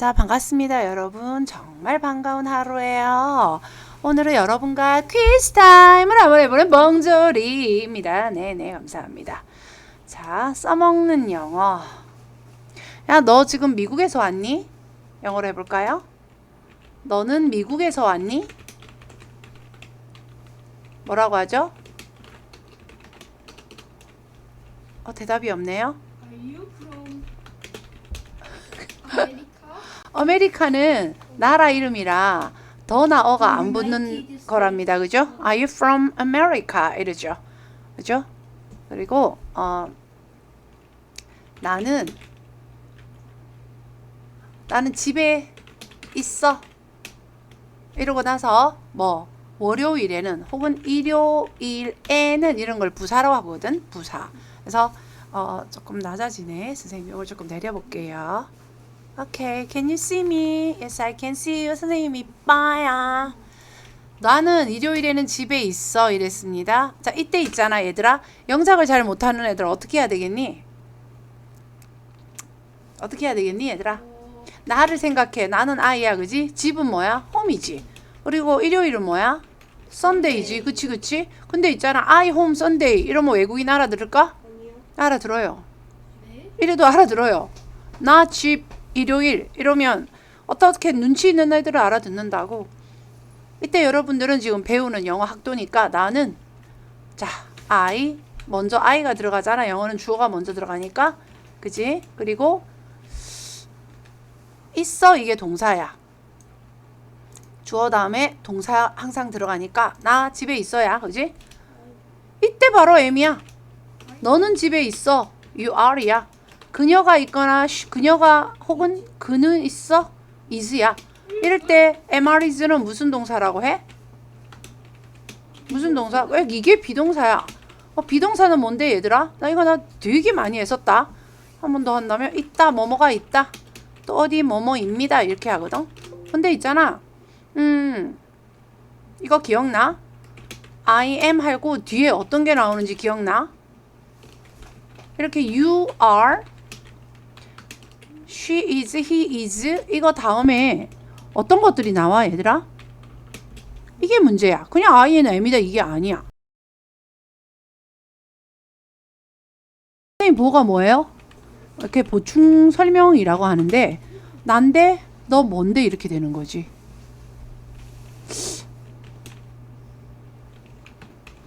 자, 반갑습니다, 여러분. 정말 반가운 하루예요. 오늘은 여러분과 퀴즈 타임을 한번 해보는 멍조리입니다. 네, 네, 감사합니다. 자, 써먹는 영어. 야, 너 지금 미국에서 왔니? 영어로 해볼까요? 너는 미국에서 왔니? 뭐라고 하죠? 어, 대답이 없네요. Are you from America? 아메리카는 나라 이름이라 더나 어가 안 붙는 거랍니다. 그죠? Are you from America? 이러죠. 그죠? 그리고 어 나는 나는 집에 있어. 이러고 나서 뭐 월요일에는 혹은 일요일에는 이런 걸 부사로 하거든. 부사. 그래서 어 조금 낮아지네. 선생님 이걸 조금 내려볼게요. Okay, can you see me? Yes, I can see you. 선생님 이빠야. 나는 일요일에는 집에 있어 이랬습니다. 자, 이때 있잖아, 얘들아. 영작을 잘 못하는 애들 어떻게 해야 되겠니? 어떻게 해야 되겠니, 얘들아? 나를 생각해. 나는 아이야, 그지? 집은 뭐야? 홈이지. 그리고 일요일은 뭐야? 썬데이지, 그치, 그치? 근데 있잖아, I home Sunday 이러면 외국인 알아들을까? 알아들어요. 네. 이래도 알아들어요. 나 집 일요일 이러면 어떻게 눈치 있는 애들을 알아듣는다고. 이때 여러분들은 지금 배우는 영어 학도니까 나는 자 I 먼저 I가 들어가잖아. 영어는 주어가 먼저 들어가니까 그지? 그리고 있어 이게 동사야. 주어 다음에 동사 항상 들어가니까 나 집에 있어야 그지? 이때 바로 M이야. 너는 집에 있어. You are야. 그녀가 있거나 쉬- 그녀가 혹은 그는 있어. is야. 이럴 때 MR is는 무슨 동사라고 해? 무슨 동사? 왜 이게 비동사야? 어, 비동사는 뭔데 얘들아? 나 이거 나 되게 많이 했었다. 한 번 더 한다면 있다 뭐뭐가 있다. 또 어디 뭐뭐입니다 이렇게 하거든. 근데 있잖아. 음 이거 기억나? I am 하고 뒤에 어떤 게 나오는지 기억나? 이렇게 you are, she is, he is 이거 다음에 어떤 것들이 나와 얘들아? 이게 문제야. 그냥 I는 M이다 이게 아니야. 선생님 뭐가 뭐예요? 이렇게 보충 설명이라고 하는데 난데 너 뭔데 이렇게 되는 거지.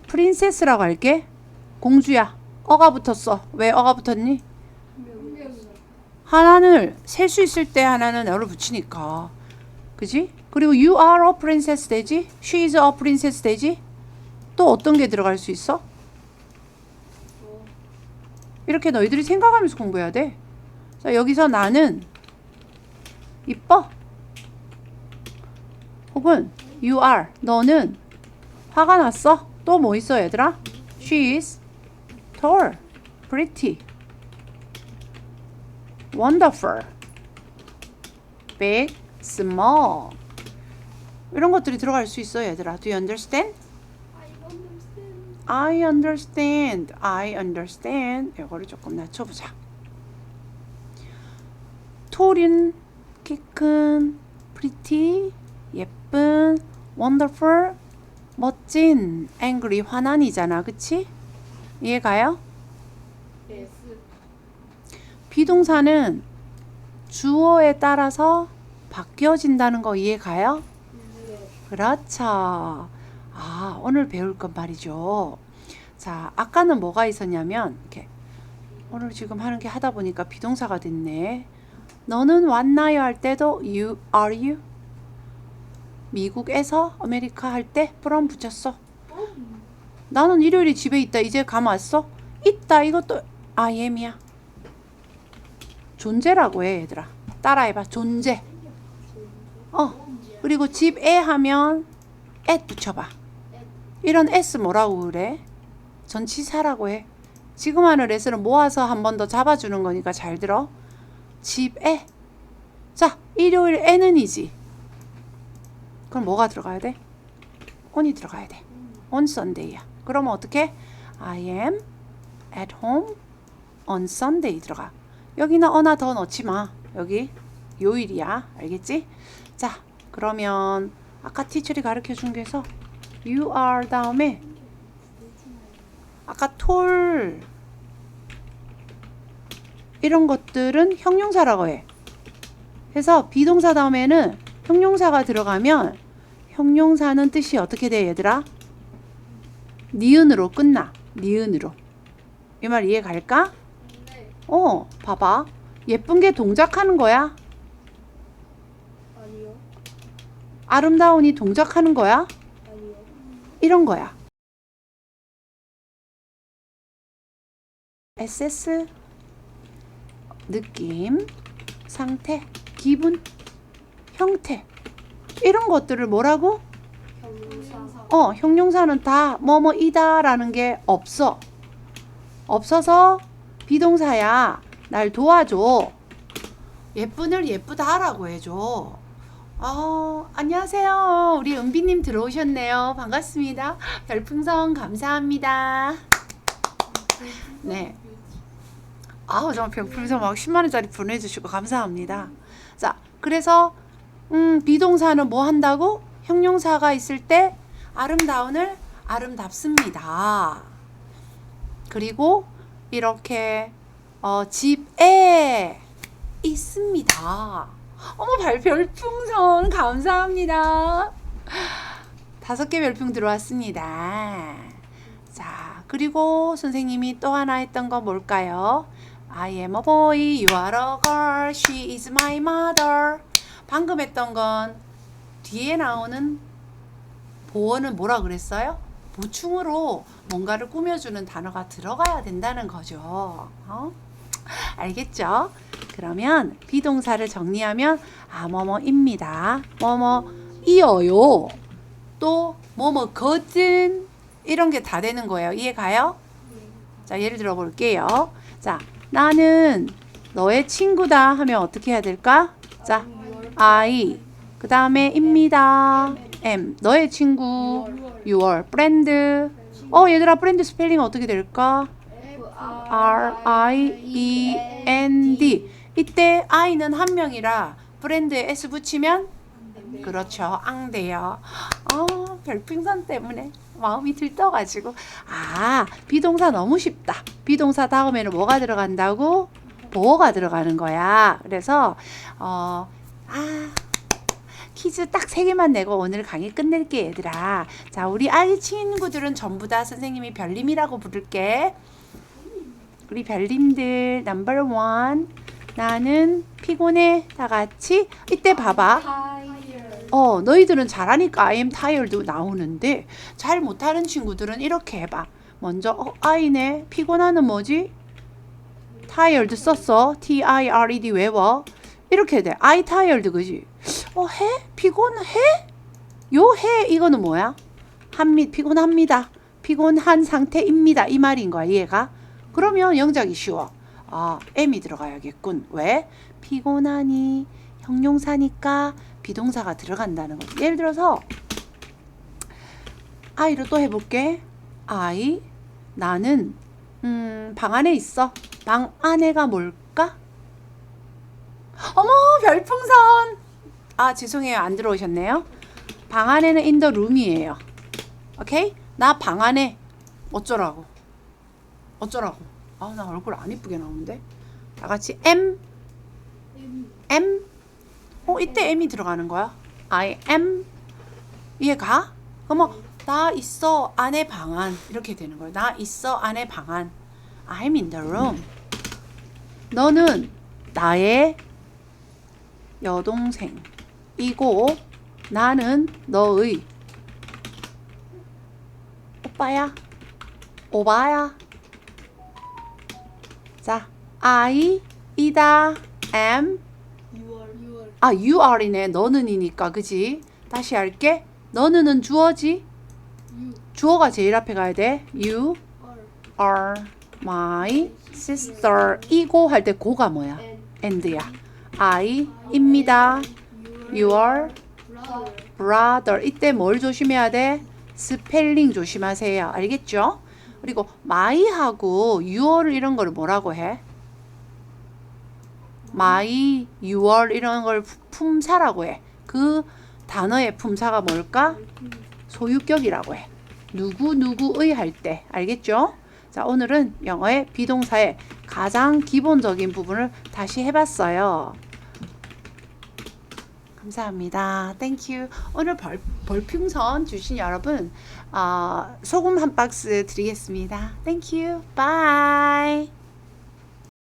프린세스라고 할게. 공주야. 어가 붙었어. 왜 어가 붙었니? 하나는 셀 수 있을 때 하나는 어를 붙이니까. 그지? 그리고 you are a princess 되지? she is a princess 되지? 또 어떤 게 들어갈 수 있어? 이렇게 너희들이 생각하면서 공부해야 돼. 자, 여기서 나는 이뻐. 혹은 you are 너는 화가 났어. 또 뭐 있어, 얘들아? she is tall, pretty, wonderful, big, small. 이런 것들이 들어갈 수 있어, 얘들아. Do you understand? I understand. I understand. 이거를 조금 낮춰보자. 톨인, 키 큰, pretty, 예쁜, wonderful, 멋진, angry, 화난이잖아. 그치? 이해가요? Yes. 비동사는 주어에 따라서 바뀌어진다는 거 이해가요? 네. 그렇죠. 아, 오늘 배울 건 말이죠. 자, 아까는 뭐가 있었냐면, 이렇게. 오늘 지금 하는 게 하다 보니까 비동사가 됐네. 너는 왔나요? 할 때도 you, are you? 미국에서 아메리카 할 때 from 붙였어. 나는 일요일에 집에 있다. 이제 감 왔어? 있다. 이것도 I am이야. 존재라고 해, 얘들아. 따라해봐. 존재. 어. 그리고 집에 하면 at 붙여봐. 이런 s 뭐라고 그래? 전치사라고 해. 지금 하는 s는 모아서 한 번 더 잡아주는 거니까 잘 들어. 집에. 자, 일요일 에는이지. 그럼 뭐가 들어가야 돼? on이 들어가야 돼. on Sunday야. 그러면 어떻게? I am at home on Sunday 들어가. 여기는 어나 더 넣지 마. 여기 요일이야. 알겠지? 자, 그러면 아까 티처리 가르쳐 준 게서 you are 다음에 아까 톨 이런 것들은 형용사라고 해. 그래서 비동사 다음에는 형용사가 들어가면 형용사는 뜻이 어떻게 돼, 얘들아? 니은으로 끝나. 니은으로. 이 말 이해 갈까? 네. 어, 봐봐. 예쁜 게 동작하는 거야? 아니요. 아름다운이 동작하는 거야? 아니요. 이런 거야. SS 느낌, 상태, 기분, 형태 이런 것들을 뭐라고? 형용사. 어, 형용사는 다 뭐뭐이다라는 게 없어. 없어서 비동사야. 날 도와줘. 예쁜을 예쁘다라고 해줘. 어, 안녕하세요. 우리 은비님 들어오셨네요. 반갑습니다. 별풍선 감사합니다. 네. 아우, 정말 별풍선 막 10만원짜리 보내주시고 감사합니다. 자, 그래서, 음, 비동사는 뭐 한다고? 형용사가 있을 때 아름다운을 아름답습니다. 그리고 이렇게 어, 집에 있습니다. 어머 발 별풍선 감사합니다. 다섯 개 별풍 들어왔습니다. 자 그리고 선생님이 또 하나 했던 거 뭘까요? I am a boy, you are a girl, she is my mother. 방금 했던 건 뒤에 나오는 보어는 뭐라 그랬어요? 보충으로 뭔가를 꾸며주는 단어가 들어가야 된다는 거죠. 어? 알겠죠? 그러면 비동사를 정리하면 아 뭐뭐입니다. 뭐뭐이어요. 또 뭐뭐거든 이런 게 다 되는 거예요. 이해 가요? 자 예를 들어 볼게요. 자 나는 너의 친구다 하면 어떻게 해야 될까? 자 I 그 다음에 입니다. M. 너의 친구. your friend 어 얘들아 프렌드 스펠링 어떻게 될까? R I E N D. 이때 I는 한 명이라 브랜드에 S 붙이면 그렇죠. 앙대요. 어 별풍선 때문에 마음이 들떠가지고. 아 비동사 너무 쉽다. 비동사 다음에는 뭐가 들어간다고? 보어가 들어가는 거야? 그래서 어 아 퀴즈 딱 세 개만 내고 오늘 강의 끝낼게 얘들아. 자 우리 아이 친구들은 전부 다 선생님이 별님이라고 부를게. 우리 별님들 넘버 원 나는 피곤해. 다 같이 이때 봐봐. 어 너희들은 잘하니까 I am tired도 나오는데 잘 못하는 친구들은 이렇게 해봐. 먼저 어 I네. 피곤하는 뭐지? tired 썼어. T I R E D 외워. 이렇게 돼. I tired 그지 어 해 피곤해 요 해 이거는 뭐야 합니다 피곤합니다 피곤한 상태입니다 이 말인 거야 이해가 그러면 영작이 쉬워 아 M이 들어가야겠군 왜 피곤하니 형용사니까 비동사가 들어간다는 거지. 예를 들어서 I로 또 해볼게. I 나는 음, 방 안에 있어. 방 안에가 뭘까? 어머 별풍선. 아 죄송해요 안 들어오셨네요. 방 안에는 in the room이에요. 오케이? 나 방 안에 어쩌라고? 어쩌라고? 아 나 얼굴 안 이쁘게 나오는데. 다 같이 M M 어 이때 M이 들어가는 거야. I am 이해가? 그러면 나 있어 안에 방 안 이렇게 되는 거야. 나 있어 안에 방 안. I'm in the room. 너는 나의 여동생 이고 나는 너의 오빠야. 오바야. 자, I 이다 am 6월 6월 아, you are이네. 너는이니까, 그지? 다시 할게. 너는은 주어지? 6 주어가 제일 앞에 가야 돼. You 월 are my sister. 이고 할 때 고가 뭐야? And야. I입니다. Your brother. 이때 뭘 조심해야 돼? 스펠링 조심하세요. 알겠죠? 그리고 my하고 your를 이런 거를 뭐라고 해? my, your 이런 걸 품- 품사라고 해. 그 단어의 품사가 뭘까? 소유격이라고 해. 누구 누구의 할 때. 알겠죠? 자, 오늘은 영어의 비동사의 가장 기본적인 부분을 다시 해봤어요. 감사합니다. 땡큐. 오늘 벌, 벌풍선 주신 여러분 어, 소금 한 박스 드리겠습니다. 땡큐. 바이.